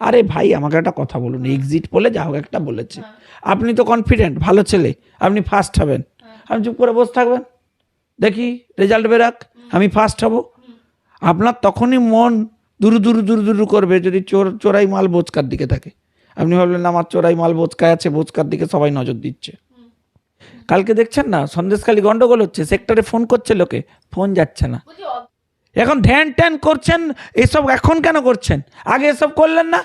আরে ভাই, আমাকে একটা কথা বলুন এক্সিট বলে যা হোক একটা বলেছে। আপনি তো কনফিডেন্ট ভালো ছেলে, আপনি ফার্স্ট হবেন। আপনি চুপ করে বসে থাকবেন। দেখি রেজাল্ট বেরাক আমি ফার্স্ট হব। আপনার তখনই মন দুরু দুরু দুরু দুরু করবে যদি চোর, চোরাই মাল বোচকার দিকে থাকে। আপনি ভাবলেন, আমার চোরাই মাল বোচকায় আছে বোচকার দিকে সবাই নজর দিচ্ছে। কালকে দেখছেন না, সন্দেশখালী গন্ডগোল হচ্ছে, সেক্টরে ফোন করছে লোকে ফোন যাচ্ছে না। এখন ধ্যান ট্যান করছেন, এসব এখন কেন করছেন? আগে এসব করলেন না?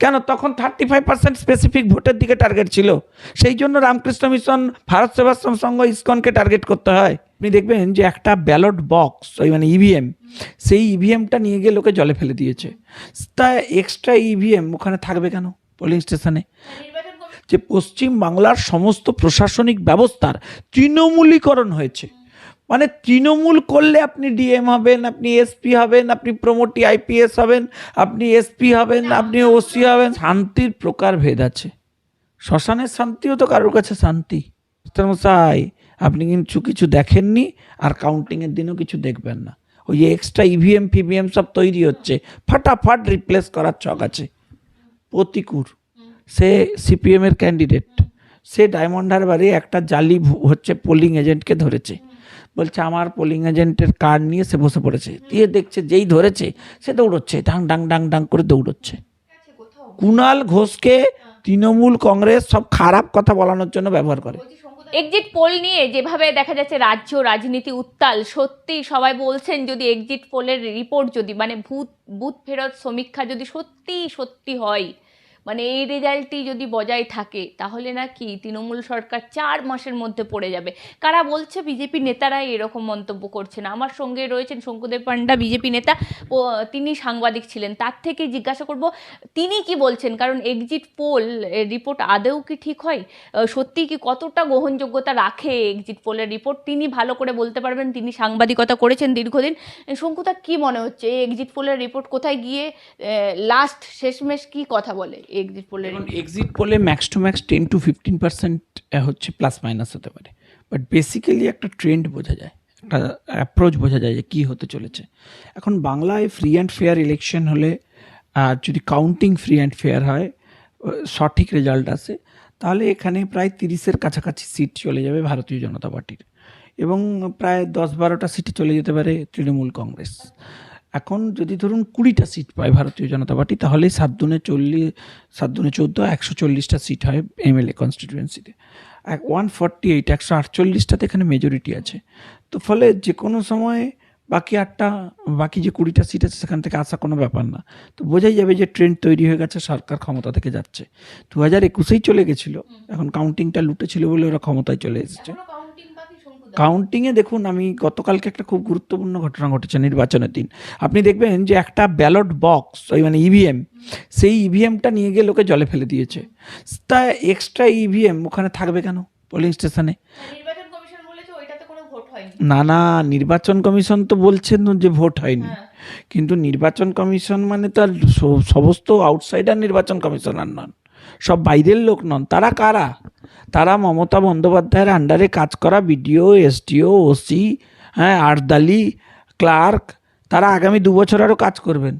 কেন? তখন থার্টি ফাইভ পার্সেন্ট স্পেসিফিক ভোটের দিকে টার্গেট ছিল। সেই জন্য রামকৃষ্ণ মিশন, ভারত সেবাশ্রম সংঘ, ইসকনকে টার্গেট করতে হয়। আপনি দেখবেন যে একটা ব্যালট বক্স ওই মানে ইভিএম সেই ইভিএমটা নিয়ে গিয়ে লোকে জলে ফেলে দিয়েছে। তা এক্সট্রা ইভিএম ওখানে থাকবে কেন পোলিং স্টেশনে যে পশ্চিম বাংলার সমস্ত প্রশাসনিক ব্যবস্থার তৃণমূলীকরণ হয়েছে। মানে তৃণমূল করলে আপনি ডিএম হবেন আপনি এসপি হবেন আপনি প্রমোটি আইপিএস হবেন আপনি এসপি হবেন আপনি ওসি হবেন। শান্তির প্রকারভেদ আছে। শ্মশানের শান্তিও তো কারোর কাছে শান্তি। মশাই আপনি কিন্তু কিছু দেখেননি আর কাউন্টিংয়ের দিনও কিছু দেখবেন না। ওই যে এক্সট্রা ইভিএম ফিভিএম সব তৈরি হচ্ছে। ফাটাফাট রিপ্লেস করার ছক আছে। প্রতিকূর। সে সিপিএমের ক্যান্ডিডেট সে ডায়মন্ড হারবারে একটা জালি হচ্ছে পোলিং এজেন্টকে ধরেছে। বলছে, আমার পোলিং এজেন্টের কার্ড নিয়ে সে বসে পড়েছে। দিয়ে দেখছে, যেই ধরেছে, সে দৌড়চ্ছে। ডাং ডাং ডাং ডাং করে দৌড়চ্ছে। কুণাল ঘোষকে তৃণমূল কংগ্রেস সব খারাপ কথা বলানোর জন্য ব্যবহার করে। এক্সিট পোল নিয়ে যেভাবে দেখা যাচ্ছে রাজ্য রাজনীতি উত্তাল, সত্যি সবাই বলছেন যদি এক্সিট পোলের রিপোর্ট যদি মানে ভূত বুথ ফেরত সমীক্ষা যদি সত্যি সত্যি হয় মানে এই রেজাল্টটি যদি বজায় থাকে, তাহলে নাকি তৃণমূল সরকার চার মাসের মধ্যে পড়ে যাবে। কারা বলছে বিজেপি নেতারাই এরকম মন্তব্য করছেন? আমার সঙ্গে রয়েছেন শঙ্কুদেব পান্ডা বিজেপি নেতা, ও তিনি সাংবাদিক ছিলেন। তার থেকে জিজ্ঞাসা করব, তিনি কি বলছেন? কারণ এক্সিট পোল রিপোর্ট আদৌ কি ঠিক হয়? সত্যি কি কতটা গ্রহণযোগ্যতা রাখে এক্সিট পোলের রিপোর্ট তিনি ভালো করে বলতে পারবেন, তিনি সাংবাদিকতা করেছেন দীর্ঘদিন। শঙ্কুতা কি মনে হচ্ছে? এক্সিট পোলের রিপোর্ট কোথায় গিয়ে লাস্ট শেষমেশ কি কথা বলে? এক্সিট এখন exit পোলে max to max ten to fifteen percent হচ্ছে প্লাস মাইনাস হতে পারে। বাট বেসিক্যালি একটা ট্রেন্ড বোঝা যায় একটা অ্যাপ্রোচ বোঝা যায় যে কী হতে চলেছে। এখন বাংলায় ফ্রি অ্যান্ড ফেয়ার ইলেকশন হলে আর যদি কাউন্টিং ফ্রি অ্যান্ড ফেয়ার হয় সঠিক রেজাল্ট আসে তাহলে এখানে প্রায় তিরিশের কাছাকাছি সিট চলে যাবে ভারতীয় জনতা পার্টির। এবং প্রায় দশ বারোটা সিটে চলে যেতে পারে তৃণমূল কংগ্রেস। এখন যদি ধরুন কুড়িটা সিট পায় ভারতীয় জনতা পার্টি তাহলে সাত দুনে চল্লিশ সাত দুনে চোদ্দ একশো চল্লিশটা সিট হয় এমএলএ কনস্টিটিউয়েন্সিতে এক ওয়ান ফর্টি এইট একশো আটচল্লিশটাতে এখানে মেজরিটি আছে। তো ফলে যে কোনো সময় বাকি আটটা বাকি যে কুড়িটা সিট আছে সেখান থেকে আসা কোনো ব্যাপার না। তো বোঝাই যাবে যে ট্রেন্ড তৈরি হয়ে গেছে সরকার ক্ষমতা থেকে যাচ্ছে। দু হাজার একুশেই চলে গেছিল এখন কাউন্টিংটা লুটেছিল বলে ওরা ক্ষমতায় চলে এসেছে। কাউন্টিংয়ে দেখুন আমি গতকালকে একটা খুব গুরুত্বপূর্ণ ঘটনা ঘটেছে নির্বাচনের দিন। আপনি দেখবেন যে একটা ব্যালট বক্স ওই মানে ইভিএম সেই ইভিএমটা নিয়ে গিয়ে লোকে জলে ফেলে দিয়েছে। তা এক্সট্রা ইভিএম ওখানে থাকবে কেন পোলিং স্টেশনে ভোট হয়নি। না না নির্বাচন কমিশন তো বলছেন যে ভোট হয়নি। কিন্তু নির্বাচন কমিশন মানে তার সমস্ত আউটসাইডার নির্বাচন কমিশনার নন। সব বাইরের লোক নন, তারা কারা? তারা মমতা বন্দ্যোপাধ্যায়ের আন্ডারে কাজ করা বিডিও এসডিও ওসি হ্যাঁ আটদালি ক্লার্ক তারা আগামী দু বছর আরও কাজ করবেন।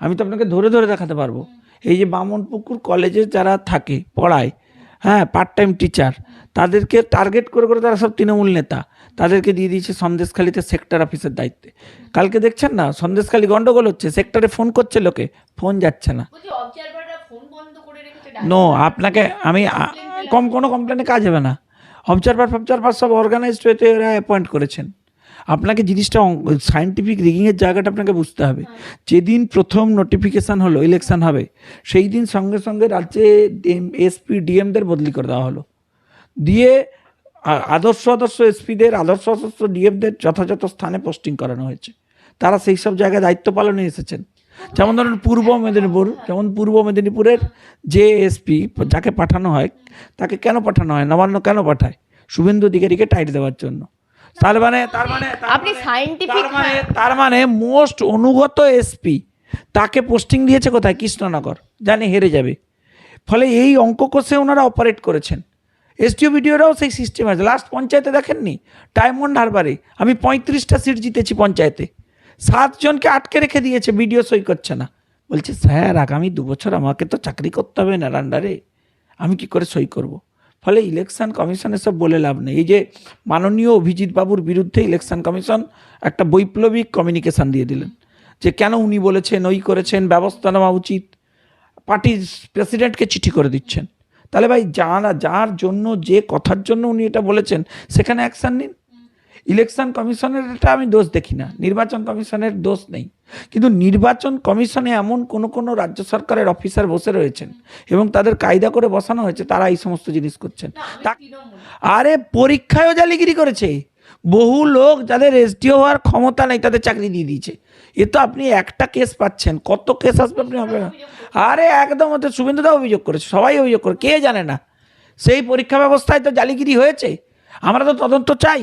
আমি তো আপনাকে ধরে ধরে দেখাতে পারব। এই যে বামনপুকুর কলেজে যারা থাকে, পড়ায় হ্যাঁ পার্ট টাইম টিচার তাদেরকে টার্গেট করে করে তারা সব তৃণমূল নেতা। তাদেরকে দিয়ে দিয়েছে সন্দেশখালিতে সেক্টর অফিসের দায়িত্বে। কালকে দেখছেন না? সন্দেশখালি গন্ডগোল হচ্ছে সেক্টরে ফোন করছে লোকে ফোন যাচ্ছে না বলছি অবজারভাররা ফোন বন্ধ করে রেখেছে নো আপনাকে আমি কম কোনো কমপ্লেনে কাজ হবে না। অবজারভার ফবজারভার সব অর্গানাইজড হয়েতে এরা অ্যাপয়েন্ট করেছেন। আপনাকে জিনিসটা সায়েন্টিফিক রিগিংয়ের জায়গাটা আপনাকে বুঝতে হবে। যেদিন প্রথম নোটিফিকেশান হলো ইলেকশান হবে সেই দিন সঙ্গে সঙ্গে রাজ্যে এসপি ডিএমদের বদলি করে দেওয়া হলো। দিয়ে আদর্শ আদর্শ এসপিদের আদর্শ আদর্শ ডিএমদের যথাযথ স্থানে পোস্টিং করানো হয়েছে। তারা সেই সব জায়গায় দায়িত্ব পালনে এসেছেন। যেমন ধরুন পূর্ব মেদিনীপুর যেমন পূর্ব মেদিনীপুরের যে এসপি যাকে পাঠানো হয় তাকে কেন পাঠানো হয় নবান্ন কেন পাঠায়? শুভেন্দু অধিকারীকে টাইট দেওয়ার জন্য। তার মানে তার মানে আপনি মানে- তার মানে তার মানে মোস্ট অনুগত এসপি তাকে পোস্টিং দিয়েছে কোথায়? কৃষ্ণনগর। জানে হেরে যাবে। ফলে এই অঙ্ক কষে ওনারা অপারেট করেছেন। এসডিও বিডিওরাও সেই সিস্টেম আছে। লাস্ট পঞ্চায়েতে দেখেননি? ডায়মন্ড হারবারে আমি পঁয়ত্রিশটা সিট জিতেছি পঞ্চায়েতে। সাতজনকে আটকে রেখে দিয়েছে বিডিও সই করছে না। বলছে, স্যার, আগামী দু বছর আমাকে তো চাকরি করতে হবে না আন্ডারে আমি কি করে সই করব। ফলে ইলেকশন কমিশন এসব বলে লাভ নেই। এই যে মাননীয় অভিজিৎ বাবুর বিরুদ্ধে ইলেকশন কমিশন একটা বৈপ্লবিক কমিউনিকেশন দিয়ে দিলেন, যে কেন উনি বলেছেন, ওই করেছেন, ব্যবস্থা নেওয়া উচিত। পার্টির প্রেসিডেন্টকে চিঠি করে দিচ্ছেন। তাহলে ভাই, যারা, যার জন্য, যে কথার জন্য উনি এটা বলেছেন, সেখানে অ্যাকশান নিন। ইলেকশন কমিশনের এটা আমি দোষ দেখি না। নির্বাচন কমিশনের দোষ নেই। কিন্তু নির্বাচন কমিশনে এমন কোনো কোনো রাজ্য সরকারের অফিসার বসে রয়েছেন এবং তাদের কায়দা করে বসানো হয়েছে তারা এই সমস্ত জিনিস করছেন। তা- আরে পরীক্ষায়ও জালিগিরি করেছে। বহু লোক যাদের এসডিও হওয়ার ক্ষমতা নেই তাদের চাকরি দিয়ে দিয়েছে। এ তো আপনি একটা কেস পাচ্ছেন। কত কেস আসবে আপনি হবে না আরে একদম ওদের শুভেন্দুদা অভিযোগ করেছে। সবাই অভিযোগ করে। কে জানে না? সেই পরীক্ষা ব্যবস্থায় তো জালিগিরি হয়েছে। আমরা তো তদন্ত চাই।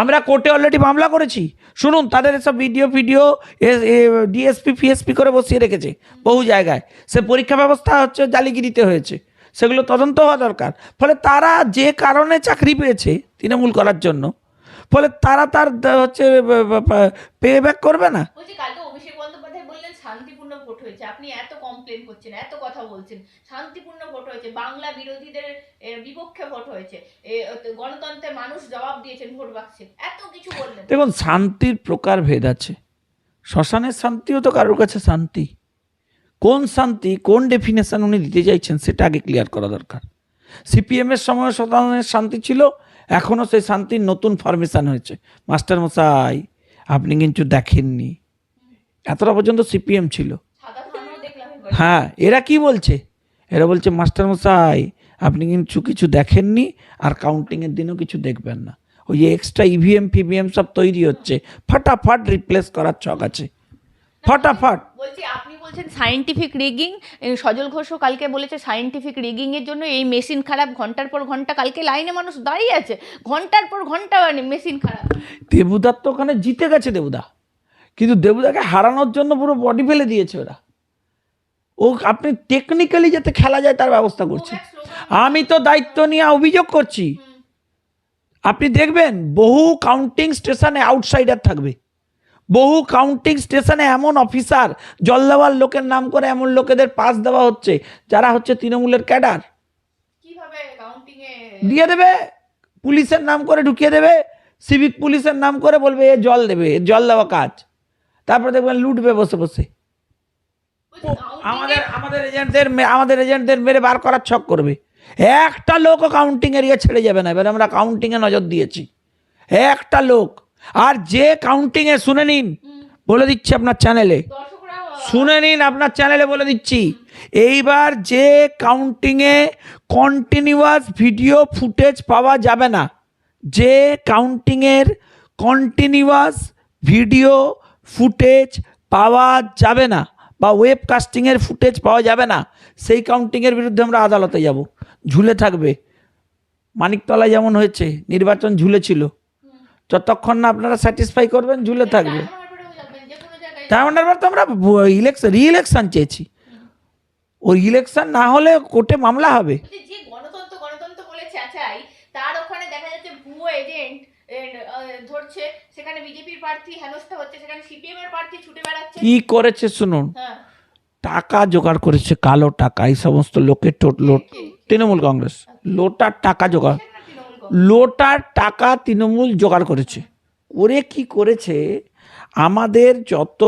আমরা কোর্টে অলরেডি মামলা করেছি। শুনুন, তাদের এসব ভিডিও ভিডিও ডিএসপি ফিএসপি করে বসিয়ে রেখেছে বহু জায়গায়। সে পরীক্ষা ব্যবস্থা হচ্ছে, জালিগিরিতে হয়েছে। সেগুলো তদন্ত হওয়া দরকার। ফলে তারা যে কারণে চাকরি পেয়েছে তৃণমূল করার জন্য, ফলে তারা তার হচ্ছে পে ব্যাক করবে না বলছি কালকে অভিষেক বন্দ্যোপাধ্যায় বললেন শান্তিপূর্ণ ভোট হয়েছে, আপনি এত কমপ্লেন করছেন, এত কথা বলছেন, শান্তিপূর্ণ ভোট হয়েছে, বাংলা বিরোধীদের বিপক্ষে ভোট হয়েছে গণতন্ত্রের মানুষ জবাব দিয়েছেন ভোট বাক্সে, এত কিছু বললেন। দেখুন, শান্তির প্রকারভেদ আছে। শ্মশানের শান্তিও তো কারোর কাছে শান্তি। কোন শান্তি, কোন ডেফিনেশন উনি দিতে চাইছেন, সেটা আগে ক্লিয়ার করা দরকার। সিপিএমের সময় শ্মশানের শান্তি ছিল এখনও সেই শান্তির নতুন ফরমেশন হয়েছে। মাস্টার মশাই আপনি কিন্তু দেখেননি। এতটা পর্যন্ত সিপিএম ছিল। হ্যাঁ এরা কি বলছে? এরা বলছে মাস্টার মশাই আপনি কিন্তু কিছু দেখেননি আর কাউন্টিংয়ের দিনও কিছু দেখবেন না। ওই যে এক্সট্রা ইভিএম ফিভিএম সব তৈরি হচ্ছে। ফটাফট রিপ্লেস করার ছক আছে। ফটাফট। বলছি আপনি বলছেন সায়েন্টিফিক রিগিং সজল ঘোষও কালকে বলেছে সায়েন্টিফিক রিগিং এর জন্য এই মেশিন খারাপ ঘণ্টার পর ঘণ্টা কালকে লাইনে মানুষ দাঁড়িয়ে আছে। ঘণ্টার পর ঘণ্টা মানে মেশিন খারাপ। দেবুদার তো ওখানে জিতে গেছে দেবুদা। কিন্তু দেবুদাকে হারানোর জন্য পুরো বডি ফেলে দিয়েছে ওরা। ও আপনি টেকনিক্যালি যাতে খেলা যায় তার ব্যবস্থা করছে। আমি তো দায়িত্ব নিয়ে অভিযোগ করছি। আপনি দেখবেন বহু কাউন্টিং স্টেশনে আউটসাইডার থাকবে। বহু কাউন্টিং স্টেশনে এমন অফিসার জল দেওয়ার লোকের নাম করে এমন লোকেদের পাস দেওয়া হচ্ছে যারা হচ্ছে তৃণমূলের ক্যাডার দিয়ে দেবে পুলিশের নাম করে ঢুকিয়ে দেবে সিভিক পুলিশের নাম করে বলবে এ জল দেবে এ জল দেওয়া কাজ। তারপরে দেখবেন লুটবে বসে বসে। আমাদের আমাদের এজেন্টদের আমাদের এজেন্টদের মেরে বার করার ছক করবে। একটা লোকও কাউন্টিং এরিয়া ছেড়ে যাবে না। এবার আমরা কাউন্টিংয়ে নজর দিয়েছি। একটা লোক। আর যে কাউন্টিংয়ে শুনে নিন। বলে দিচ্ছি আপনার চ্যানেলে শুনে নিন আপনার চ্যানেলে বলে দিচ্ছি। এইবার যে কাউন্টিংয়ে কন্টিনিউয়াস ভিডিও ফুটেজ পাওয়া যাবে না, যে কাউন্টিংয়ের কন্টিনিউয়াস ভিডিও ফুটেজ পাওয়া যাবে না বা ওয়েব কাস্টিংয়ের ফুটেজ পাওয়া যাবে না, সেই কাউন্টিংয়ের বিরুদ্ধে আমরা আদালতে যাব। ঝুলে থাকবে। মানিকতলায় যেমন হয়েছে, নির্বাচন ঝুলেছিল। যতক্ষণ না আপনারা স্যাটিসফাই করবেন, ঝুলে থাকবে। বার তো আমরা ইলেকশন রি ইলেকশন চেয়েছি। ওই ইলেকশন না হলে কোর্টে মামলা হবে। চেঁচাই তার ওখানে দেখা যাচ্ছে ভুয়ো এজেন্ট ধরছে সেখানে বিজেপির প্রার্থী হেনস্থা হচ্ছে সেখানে সিপিএম এর প্রার্থী ছুটে বেড়াচ্ছে। কি করেছে শুনুন হ্যাঁ। টাকা জোগাড় করেছে কালো টাকা এই সমস্ত লোকের টোট লোট তৃণমূল কংগ্রেস লোটার টাকা জোগাড়। লোটার টাকা তৃণমূল জোগাড় করেছে। করে কি করেছে? আমাদের যত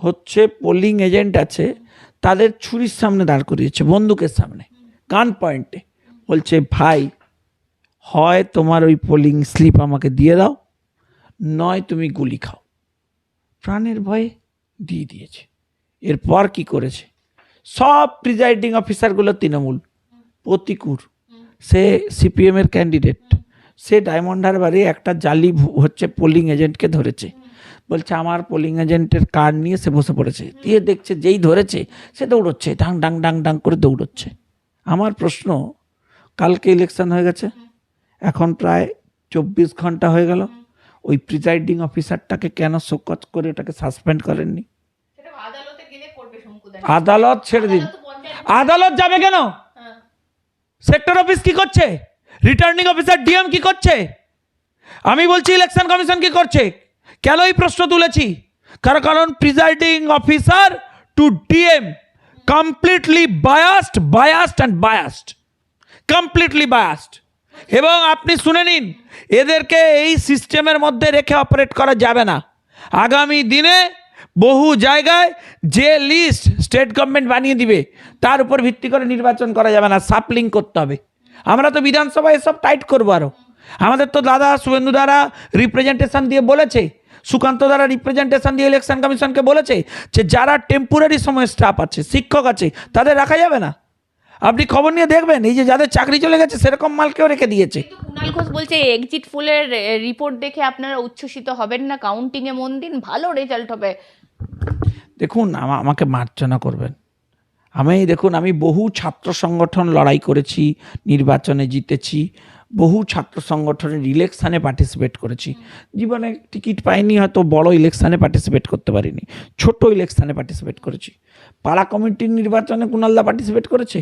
হচ্ছে পোলিং এজেন্ট আছে তাদের ছুরির সামনে দাঁড় করিয়েছে বন্দুকের সামনে গান পয়েন্টে। বলছে ভাই হয় তোমার ওই পোলিং স্লিপ আমাকে দিয়ে দাও নয় তুমি গুলি খাও। প্রাণের ভয়ে দিয়ে দিয়েছে। এরপর কি করেছে? সব প্রিজাইডিং অফিসারগুলো তৃণমূল। প্রতিকূর। সে সিপিএমের ক্যান্ডিডেট সে ডায়মন্ড হারবারে একটা জালি হচ্ছে পোলিং এজেন্টকে ধরেছে। বলছে, আমার পোলিং এজেন্টের কার্ড নিয়ে সে বসে পড়েছে। দিয়ে দেখছে যেই ধরেছে, সে দৌড়চ্ছে। ডাং ডাং ডাং ডাং করে দৌড়চ্ছে। আমার প্রশ্ন, কালকে ইলেকশন হয়ে গেছে? এখন প্রায় চব্বিশ ঘণ্টা হয়ে গেল। ওই প্রিজাইডিং অফিসারটাকে কেন শোকজ করে ওটাকে সাসপেন্ড করেননি? আদালতে ছেড়ে দিন। আদালত যাবে কেন? হ্যাঁ। সেক্টর অফিস কি করছে? রিটার্নিং অফিসার ডিএম কি করছে? আমি বলছি ইলেকশন কমিশন কি করছে? কেন এই প্রশ্ন তুলেছি? কারণ কারণ presiding officer to DM completely biased biased and biased completely biased এবং আপনি শুনে নিন, এদেরকে এই সিস্টেমের মধ্যে রেখে অপারেট করা যাবে না। আগামী দিনে বহু জায়গায় যে লিস্ট স্টেট গভর্নমেন্ট বানিয়ে দিবে, তার উপর ভিত্তি করে নির্বাচন করা যাবে না, সাপলিং করতে হবে। আমরা তো বিধানসভায় এসব টাইট করব আরও আমাদের তো দাদা শুভেন্দু দ্বারা রিপ্রেজেন্টেশন দিয়ে বলেছে, সুকান্ত দ্বারা রিপ্রেজেন্টেশন দিয়ে ইলেকশন কমিশনকে বলেছে, যে যারা টেম্পোরারি সময় স্টাফ আছে, শিক্ষক আছে, তাদের রাখা যাবে না। আপনি খবর নিয়ে দেখবেন এই যে যাদের চাকরি চলে গেছে সেরকম মালকেও রেখে দিয়েছে। কুণাল ঘোষ বলছে এক্সিট পোলের রিপোর্ট দেখে আপনারা উচ্ছ্বসিত হবেন না কাউন্টিং এ মন দিন ভালো রেজাল্ট হবে। দেখুন আমাকে মার্জনা করবেন। আমি দেখুন আমি বহু ছাত্র সংগঠন লড়াই করেছি নির্বাচনে জিতেছি বহু ছাত্র সংগঠনের ইলেকশানে পার্টিসিপেট করেছি। জীবনে টিকিট পাইনি হয়তো বড় ইলেকশানে পার্টিসিপেট করতে পারিনি। ছোট ইলেকশানে পার্টিসিপেট করেছি। পাড়া কমিটির নির্বাচনে কুণালদা পার্টিসিপেট করেছে?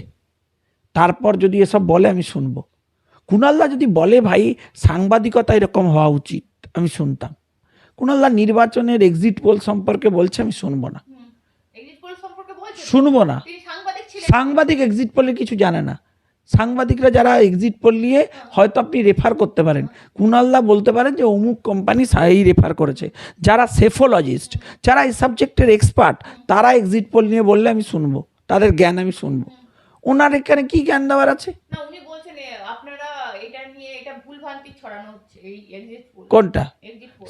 তারপর যদি এসব বলে আমি শুনব। কুণালদা যদি বলে ভাই সাংবাদিকতা এরকম হওয়া উচিত আমি শুনতাম। কুণালদা নির্বাচনের এক্সিট পোল সম্পর্কে বলছে আমি শুনব না। পোল শুনব না। সাংবাদিক এক্সিট পোলের কিছু জানে না। সাংবাদিকরা যারা এক্সিট পোল নিয়ে হয়তো আপনি রেফার করতে পারেন। কুণালদা বলতে পারেন যে অমুক কোম্পানি এই রেফার করেছে। যারা সেফোলজিস্ট যারা এই সাবজেক্টের এক্সপার্ট তারা এক্সিট পোল নিয়ে বললে আমি শুনব। তাদের জ্ঞান আমি শুনব। ওনার এখানে কি জ্ঞান দেওয়ার আছে? না উনি বলছেন আপনারা এটা নিয়ে এটা ভুলভ্রান্তি ছড়ানো হচ্ছে এই এক্সিট পোল কোনটা?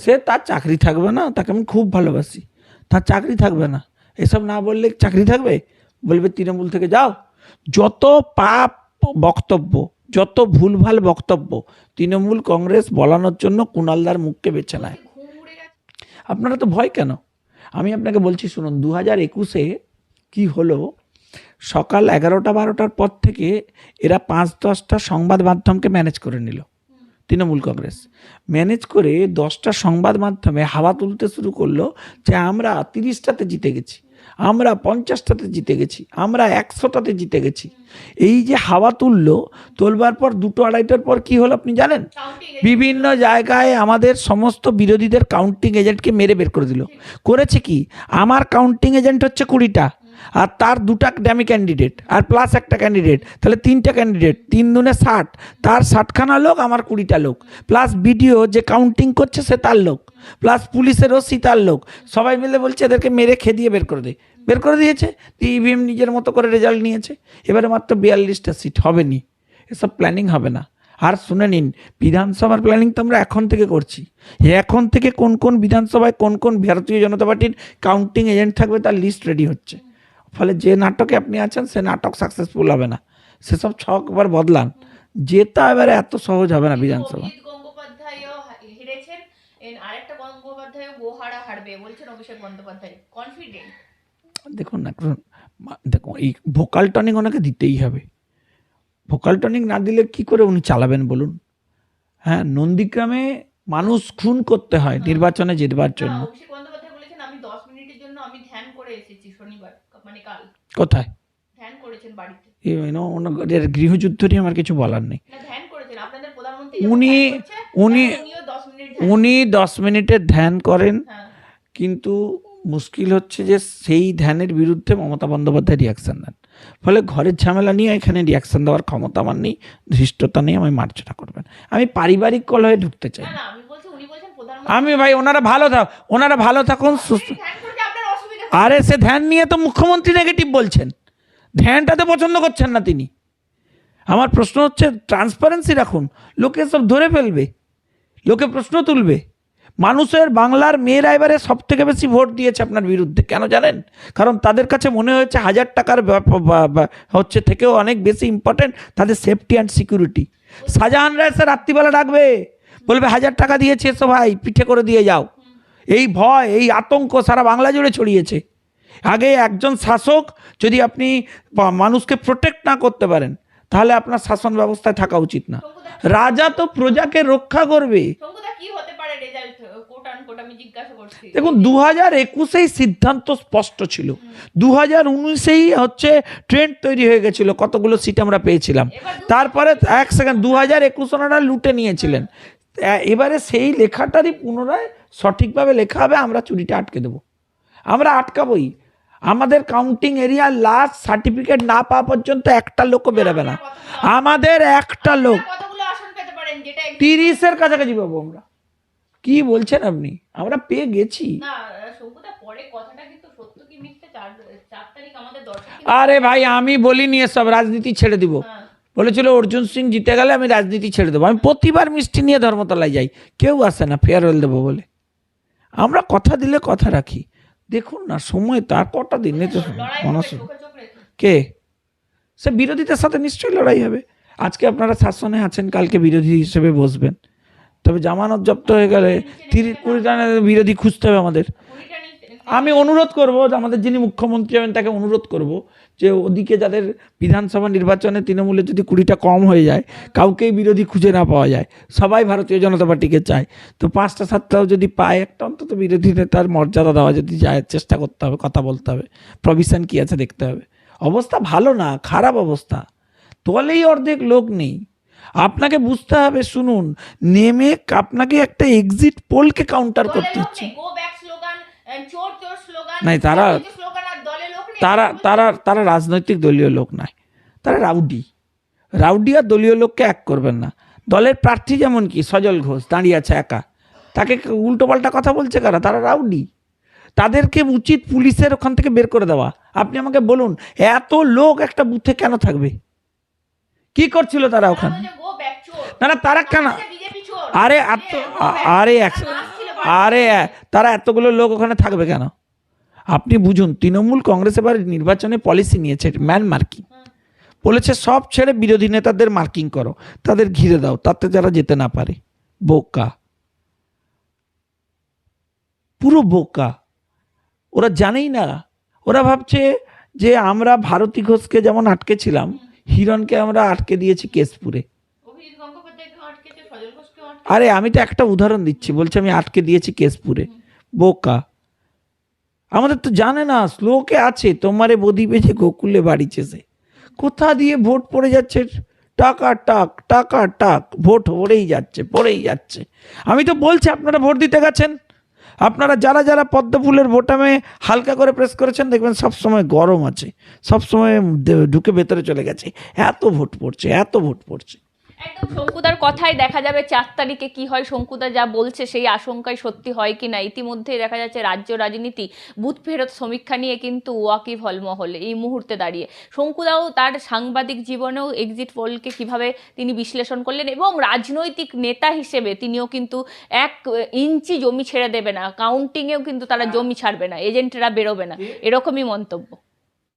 সে তার চাকরি থাকবে না তাকে আমি খুব ভালোবাসি। তার চাকরি থাকবে না। এসব না বললে চাকরি থাকবে? বলবে তৃণমূল থেকে যাও। যত পাপ বক্তব্য যত ভুলভাল বক্তব্য তৃণমূল কংগ্রেস বলানোর জন্য কুণালদার মুখকে বেছে নেয়। আপনারা তো ভয় কেন? আমি আপনাকে বলছি শুনুন দু হাজার একুশে কী হলো? সকাল এগারোটা বারোটার পর থেকে এরা পাঁচ দশটা সংবাদ মাধ্যমকে ম্যানেজ করে নিল তৃণমূল কংগ্রেস। ম্যানেজ করে দশটা সংবাদ মাধ্যমে হাওয়া তুলতে শুরু করল যে আমরা তিরিশটাতে জিতে গেছি আমরা পঞ্চাশটাতে জিতে গেছি আমরা একশোটাতে জিতে গেছি। এই যে হাওয়া তুললো তোলবার পর দুটো আড়াইটার পর কি হলো আপনি জানেন? বিভিন্ন জায়গায় আমাদের সমস্ত বিরোধীদের কাউন্টিং এজেন্টকে মেরে বের করে দিল। করেছে কি? আমার কাউন্টিং এজেন্ট হচ্ছে কুড়িটা। আর তার দুটা ড্যামি ক্যান্ডিডেট আর প্লাস একটা ক্যান্ডিডেট তাহলে তিনটা ক্যান্ডিডেট তিন দুনে ষাট, তার ষাটখানা লোক, আমার কুড়িটা লোক প্লাস বিডিও যে কাউন্টিং করছে সে তার লোক প্লাস পুলিশের ওসি তার লোক, সবাই মিলে বলছে এদেরকে মেরে খেদিয়ে বের করে দে, বের করে দিয়েছে ইভিএম নিজের মতো করে রেজাল্ট নিয়েছে, এবারে মাত্র বিয়াল্লিশটা সিট হবে নি এসব প্ল্যানিং হবে না, আর শুনে নিন, বিধানসভার প্ল্যানিং তো আমরা এখন থেকে করছি এখন থেকে কোন কোন বিধানসভায় কোন কোন ভারতীয় জনতা পার্টির কাউন্টিং এজেন্ট থাকবে তার লিস্ট রেডি হচ্ছে ফলে যে নাটকে আপনি আছেন সে নাটক সাকসেসফুল হবে না। সেসব ছক এবার বদলান। জেতা এবারে এত সহজ হবে না বিধানসভা। দেখুন না দেখুন এই ভোকাল টনিং ওনাকে দিতেই হবে। ভোকাল টনিং না দিলে কি করে উনি চালাবেন বলুন? হ্যাঁ নন্দীগ্রামে মানুষ খুন করতে হয় নির্বাচনে জিতবার জন্য অভিষেক বন্দ্যোপাধ্যায় বলেছেন আমি দশ মিনিটের জন্য আমি ধ্যান করে এসেছি শনিবার মানে কাল কোথায়? ধ্যান করেছেন বাড়িতে। ওনার গৃহযুদ্ধ নিয়ে আমার কিছু বলার নেই। ধ্যান করেছেন। আপনাদের প্রধানমন্ত্রী উনি- উনি- উনি দশ মিনিটের ধ্যান করেন। হ্যাঁ। কিন্তু মুশকিল হচ্ছে যে সেই ধ্যানের বিরুদ্ধে মমতা বন্দ্যোপাধ্যায় রিয়াকশান দেন ফলে ঘরের ঝামেলা নিয়ে এখানে রিয়াকশান দেওয়ার ক্ষমতা আমার নেই ধৃষ্টতা নেই আমি মার্জনা করবেন। আমি পারিবারিক কলহে ঢুকতে চাই। আমি ভাই ওনারা ভালো থাক ওনারা ভালো থাকুন সুস্থ ধ্যান করতে আপনার অসুবিধা আরে সে ধ্যান নিয়ে তো মুখ্যমন্ত্রী নেগেটিভ বলছেন। ধ্যানটাতে পছন্দ করছেন না তিনি। আমার প্রশ্ন হচ্ছে ট্রান্সপারেন্সি রাখুন। লোকে সব ধরে ফেলবে। লোকে প্রশ্ন তুলবে। মানুষের বাংলার মেয়েরা এবারে সব থেকে বেশি ভোট দিয়েছে আপনার বিরুদ্ধে। কেন জানেন? কারণ তাদের কাছে মনে হয়েছে হাজার টাকার হচ্ছে থেকেও অনেক বেশি ইম্পর্টেন্ট তাদের safety and security Shahjahan Roy এসে রাত্রিবেলা ডাকবে। বলবে, হাজার টাকা দিয়েছে এসো ভাই পিঠে করে দিয়ে যাও। এই ভয় এই আতঙ্ক সারা বাংলা জুড়ে ছড়িয়েছে। আগে একজন শাসক যদি আপনি মানুষকে প্রোটেক্ট না করতে পারেন তাহলে আপনার শাসন ব্যবস্থায় থাকা উচিত না। রাজা তো প্রজাকে রক্ষা করবে। দেখুন দু হাজার একুশেই সিদ্ধান্ত স্পষ্ট ছিল। দু হাজার উনিশেই হচ্ছে ট্রেন্ড তৈরি হয়ে গেছিল কতগুলো সিট আমরা পেয়েছিলাম। তারপরে এক সেকেন্ড দু হাজার একুশ ওনারা লুটে নিয়েছিলেন। এবারে সেই লেখাটারই পুনরায় সঠিকভাবে লেখা হবে আমরা চুরিটা আটকে দেবো। আমরা আটকাবই। আমাদের কাউন্টিং এরিয়া লাস্ট সার্টিফিকেট না পাওয়া পর্যন্ত একটা লোকও বেরোবে না। আমাদের একটা লোক। তিরিশের কাছাকাছি পাবো আমরা। কি বলছেন আপনি? আমরা পেয়ে গেছি। আরে ভাই আমি বলিনি এসব রাজনীতি ছেড়ে দিব। হ্যাঁ। বলেছিল অর্জুন সিং জিতে গেলে আমি রাজনীতি ছেড়ে দেবো। আমি প্রতিবার মিষ্টি নিয়ে ধর্মতলায় যাই। কেউ আসে না ফেয়ারওয়েল দেবো বলে। আমরা কথা দিলে কথা রাখি। দেখুন না সময় তার কটা দিন? তো মনে রেখে কে? সে বিরোধীদের সাথে নিশ্চয়ই লড়াই হবে। আজকে আপনারা শাসনে আছেন কালকে বিরোধী হিসেবে বসবেন। তবে জামানত জব্দ হয়ে গেলে তিরিশ কুড়ি টাকা বিরোধী খুঁজতে হবে আমাদের। আমি অনুরোধ করব যে আমাদের যিনি মুখ্যমন্ত্রী হবেন তাকে অনুরোধ করব যে ওদিকে যাদের বিধানসভা নির্বাচনে তৃণমূলের যদি কুড়িটা কম হয়ে যায় কাউকেই বিরোধী খুঁজে না পাওয়া যায়। সবাই ভারতীয় জনতা পার্টিকে চায়। তো পাঁচটা সাতটাও যদি পায় একটা অন্তত বিরোধী নেতার মর্যাদা দেওয়া যদি যায় চেষ্টা করতে হবে কথা বলতে হবে। প্রভিশন কী আছে দেখতে হবে। অবস্থা ভালো না খারাপ অবস্থা। দলেই অর্ধেক লোক নেই। আপনাকে বুঝতে হবে শুনুন নেমে আপনাকে একটা এক্সিট পোলকে কাউন্টার করতে হচ্ছে। নাই, তারা- তারা তারা তারা রাজনৈতিক দলীয় লোক নয় তারা রাউডি রাউডি আর দলীয় লোককে এক করবেন না। দলের প্রার্থী যেমন কি সজল ঘোষ দাঁড়িয়ে আছে একা। তাকে উল্টোপাল্টা কথা বলছে কারা? তারা রাউডি তাদেরকে উচিত পুলিশের ওখান থেকে বের করে দেওয়া। আপনি আমাকে বলুন এত লোক একটা বুথে কেন থাকবে? কি করছিল তারা ওখানে? না না তারা কেন আরে আরে এক- আরে, তারা এতগুলো লোক ওখানে থাকবে কেন? আপনি বুঝুন, তৃণমূল কংগ্রেস এবার নির্বাচনে পলিসি নিয়েছে ম্যান মার্কিং। বলেছে, সব ছেড়ে বিরোধী নেতাদের মার্কিং করো, তাদের ঘিরে দাও, তাতে যারা যেতে না পারে। বোকা। পুরো বোকা। ওরা জানেই না। ওরা ভাবছে যে আমরা ভারতী ঘোষকে যেমন আটকেছিলাম, হিরণকে আমরা আটকে দিয়েছি কেশপুরে অভিজিৎ গঙ্গোপাধ্যায়কে আটকেছে সজল ঘোষকে আরে আমি তো একটা উদাহরণ দিচ্ছি, বলছি আমি আটকে দিয়েছি কেশপুরে, বোকা। আমাদের তো জানে না, শ্লোকে আছে, তোমারে বদি বেজে গোকুলে বাড়িছে সে কোথা দিয়ে ভোট পড়ে যাচ্ছে? টাকা টাক টাকা টাক, ভোট পড়েই যাচ্ছে পড়েই যাচ্ছে। আমি তো বলছি আপনারা ভোট দিতে গেছেন। আপনারা যারা যারা পদ্ম ফুলের বোটামে হালকা করে প্রেস করেছেন, দেখবেন সব সময় গরম আছে, সব সময় ঢুকে ভেতরে চলে গেছে। এত ভোট পড়ছে, এত ভোট পড়ছে। একদম শঙ্কুদার কথাই দেখা যাবে চার তারিখে কি হয় শঙ্কুদা যা বলছে সেই আশঙ্কায় সত্যি হয় কি না। ইতিমধ্যে দেখা যাচ্ছে রাজ্য রাজনীতি বুথ ফেরত সমীক্ষা নিয়ে কিন্তু ওয়াকিফ হলমহল এই মুহূর্তে দাঁড়িয়ে। শঙ্কুদাও তার সাংবাদিক জীবনেও এক্সিট পোলকে কীভাবে তিনি বিশ্লেষণ করলেন এবং রাজনৈতিক নেতা হিসেবে তিনিও কিন্তু এক ইঞ্চি জমি ছেড়ে দেবে না কাউন্টিংয়েও কিন্তু তারা জমি ছাড়বে না এজেন্টরা বেরোবে না। এরকমই মন্তব্য।